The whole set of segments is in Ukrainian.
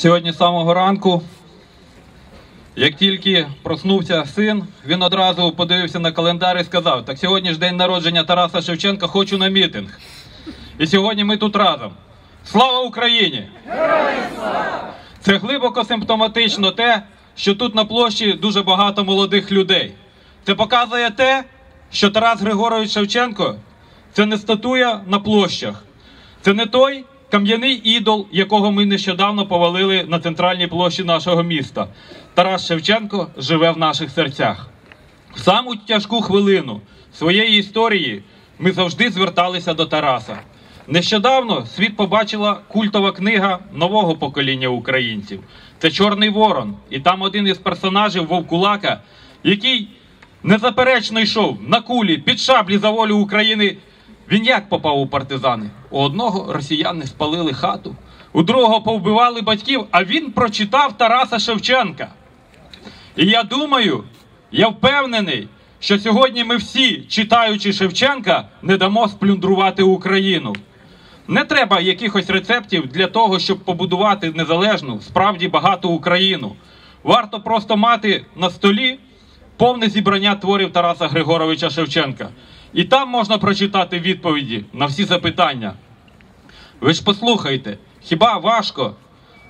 Сьогодні з самого ранку, як тільки проснувся син, він одразу подивився на календар і сказав: Так сьогодні ж день народження Тараса Шевченка, хочу на мітинг. І сьогодні ми тут разом. Слава Україні! Це глибоко симптоматично те, що тут на площі дуже багато молодих людей. Це показує те, що Тарас Григорович Шевченко це не статуя на площах, це не той кам'яний ідол, якого ми нещодавно повалили на центральній площі нашого міста. Тарас Шевченко живе в наших серцях. В саму тяжку хвилину своєї історії ми завжди зверталися до Тараса. Нещодавно світ побачила культова книга нового покоління українців. Це Чорний Ворон. І там один із персонажів Вовкулака, який незаперечно йшов на кулі під шаблі за волю України. Він як попав у партизани? У одного росіяни спалили хату, у другого повбивали батьків, а він прочитав Тараса Шевченка. І я думаю, я впевнений, що сьогодні ми всі, читаючи Шевченка, не дамо сплюндрувати Україну. Не треба якихось рецептів для того, щоб побудувати незалежну, справді багату Україну. Варто просто мати на столі повне зібрання творів Тараса Григоровича Шевченка. І там можна прочитати відповіді на всі запитання. Ви ж послухайте, хіба важко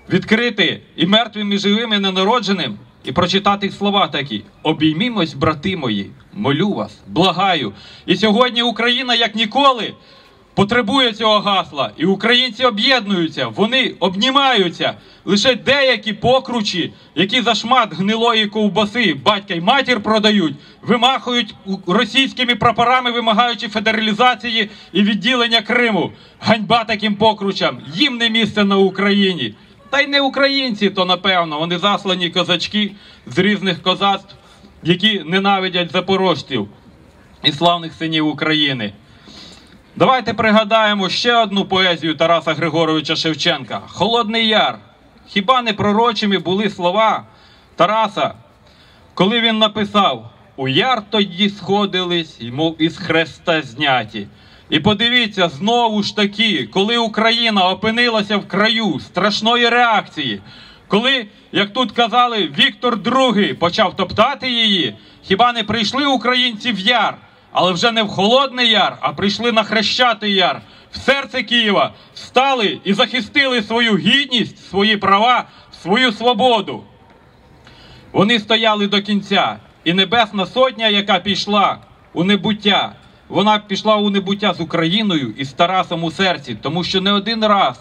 відкрити і мертвим, і живим, і ненародженим, і прочитати слова такі: обіймімось, брати мої, молю вас, благаю. І сьогодні Україна, як ніколи, потребує цього гасла, і українці об'єднуються, вони обнімаються. Лише деякі покручі, які за шмат гнилої ковбаси батька й матір продають, вимахують російськими прапорами, вимагаючи федералізації і відділення Криму. Ганьба таким покручам, їм не місце на Україні. Та й не українці, то напевно, вони заслані козачки з різних козацтв, які ненавидять запорожців і славних синів України. Давайте пригадаємо ще одну поезію Тараса Григоровича Шевченка Холодний Яр. Хіба не пророчими були слова Тараса, коли він написав: У яр тоді сходились, мов із хреста зняті. І подивіться знову ж таки, коли Україна опинилася в краю страшної реакції, коли, як тут казали, Віктор II почав топтати її, хіба не прийшли українці в яр? Але вже не в Холодний Яр, а прийшли на Хрещатий Яр, в серце Києва, встали і захистили свою гідність, свої права, свою свободу. Вони стояли до кінця, і Небесна Сотня, яка пішла у небуття, вона пішла у небуття з Україною і з Тарасом у серці, тому що не один раз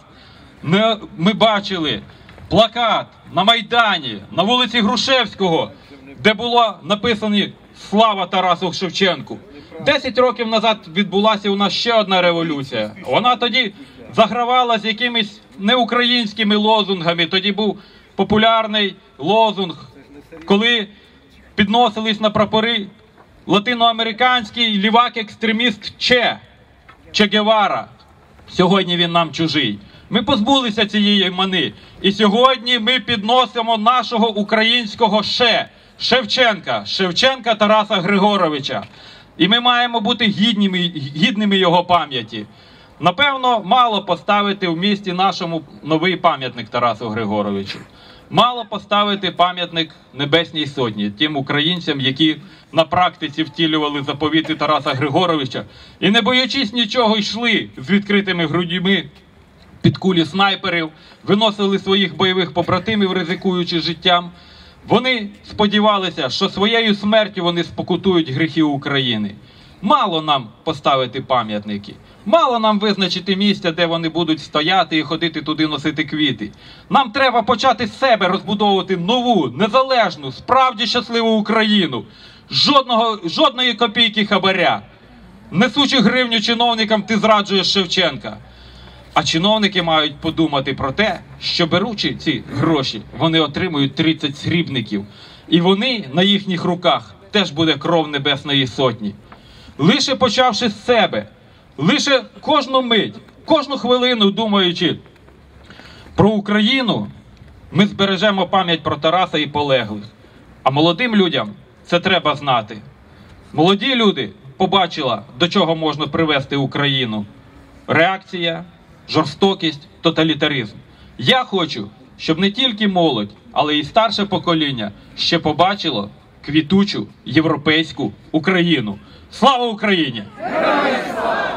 ми бачили плакат на Майдані, на вулиці Грушевського, де було написано Слава Тарасу Шевченку. Десять років назад відбулася у нас ще одна революція. Вона тоді загравала з якимись неукраїнськими лозунгами. Тоді був популярний лозунг, коли підносились на прапори латиноамериканський лівак-екстреміст Че Че Гевара. Сьогодні він нам чужий. Ми позбулися цієї мани. І сьогодні ми підносимо нашого українського ще Шевченка, Шевченка Тараса Григоровича. І ми маємо бути гідними, гідними його пам'яті. Напевно, мало поставити в місті нашому новий пам'ятник Тарасу Григоровичу. Мало поставити пам'ятник Небесній Сотні, тим українцям, які на практиці втілювали заповіти Тараса Григоровича і, не боячись нічого, йшли з відкритими грудьми під кулі снайперів, виносили своїх бойових побратимів, ризикуючи життям. Вони сподівалися, що своєю смертю вони спокутують гріхи України. Мало нам поставити пам'ятники, мало нам визначити місця, де вони будуть стояти і ходити туди носити квіти. Нам треба почати з себе розбудовувати нову, незалежну, справді щасливу Україну. Жодного, Жодної копійки хабаря. Несучи гривню чиновникам, ти зраджуєш Шевченка. А чиновники мають подумати про те, що беручи ці гроші, вони отримують 30 срібників, і вони на їхніх руках теж буде кров Небесної Сотні. Лише почавши з себе, лише кожну мить, кожну хвилину думаючи про Україну, ми збережемо пам'ять про Тараса і полеглих. А молодим людям це треба знати. Молоді люди побачили, до чого можна привести Україну. Реакція жорстокість, тоталітаризм. Я хочу щоб не тільки молодь, але й старше покоління ще побачило квітучу європейську Україну. Слава Україні! Героям слава!